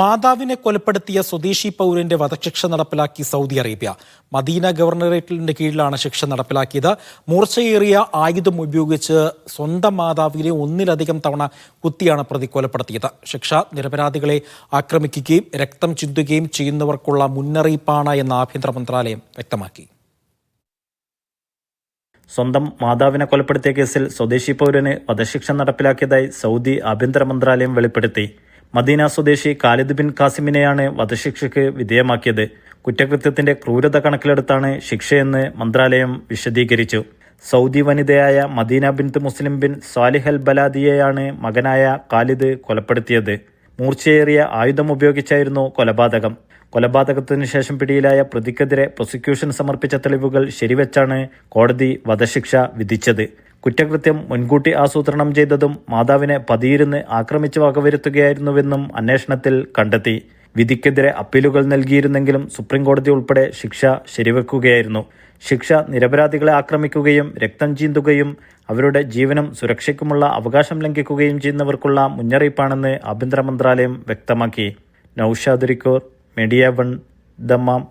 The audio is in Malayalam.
മാതാവിനെ കൊലപ്പെടുത്തിയ സ്വദേശി പൗരന്റെ വധശിക്ഷ നടപ്പിലാക്കി സൗദി അറേബ്യ. മദീന ഗവർണറേറ്റിന്റെ കീഴിലാണ് ശിക്ഷ നടപ്പിലാക്കിയത്. മൂർച്ചയേറിയ ആയുധം ഉപയോഗിച്ച് സ്വന്തം മാതാവിനെ ഒന്നിലധികം തവണ കുത്തിയാണ് പ്രതി കൊലപ്പെടുത്തിയത്. ശിക്ഷ നിരപരാധികളെ ആക്രമിക്കുകയും രക്തം ചിന്തുകയും ചെയ്യുന്നവർക്കുള്ള മുന്നറിയിപ്പാണ് എന്ന് ആഭ്യന്തര മന്ത്രാലയം വ്യക്തമാക്കി. സ്വന്തം മാതാവിനെ കൊലപ്പെടുത്തിയ കേസിൽ സ്വദേശി പൗരന് വധശിക്ഷ നടപ്പിലാക്കിയതായി സൗദി ആഭ്യന്തര മന്ത്രാലയം വെളിപ്പെടുത്തി. മദീന സ്വദേശി ഖാലിദ് ബിൻ കാസിമിനെയാണ് വധശിക്ഷയ്ക്ക് വിധേയമാക്കിയത്. കുറ്റകൃത്യത്തിന്റെ ക്രൂരത കണക്കിലെടുത്താണ് ശിക്ഷയെന്ന് മന്ത്രാലയം വിശദീകരിച്ചു. Saudi വനിതയായ Madina bint Muslim bin Salih al ബലാദിയെയാണ് മകനായ ഖാലിദ് കൊലപ്പെടുത്തിയത്. മൂർച്ചയേറിയ ആയുധം ഉപയോഗിച്ചായിരുന്നു കൊലപാതകം. കൊലപാതകത്തിനു ശേഷം പിടിയിലായ പ്രതിക്കെതിരെ പ്രോസിക്യൂഷൻ സമർപ്പിച്ച തെളിവുകൾ ശരിവെച്ചാണ് കോടതി വധശിക്ഷ വിധിച്ചത്. കുറ്റകൃത്യം മുൻകൂട്ടി ആസൂത്രണം ചെയ്തതും മാതാവിനെ പതിയിരുന്ന് ആക്രമിച്ചു വകവരുത്തുകയായിരുന്നുവെന്നും അന്വേഷണത്തിൽ കണ്ടെത്തി. വിധിക്കെതിരെ അപ്പീലുകൾ നൽകിയിരുന്നെങ്കിലും സുപ്രീം കോടതി ഉൾപ്പെടെ ശിക്ഷ ശരിവെക്കുകയായിരുന്നു. ശിക്ഷ നിരപരാധികളെ ആക്രമിക്കുകയും രക്തം ചീന്തുകയും അവരുടെ ജീവനും സുരക്ഷയ്ക്കുമുള്ള അവകാശം ലംഘിക്കുകയും ചെയ്യുന്നവർക്കുള്ള മുന്നറിയിപ്പാണെന്ന് ആഭ്യന്തര മന്ത്രാലയം വ്യക്തമാക്കി. നൌഷാദ് റിക്കോർ മീഡിയ വൺ ദമ്മാം.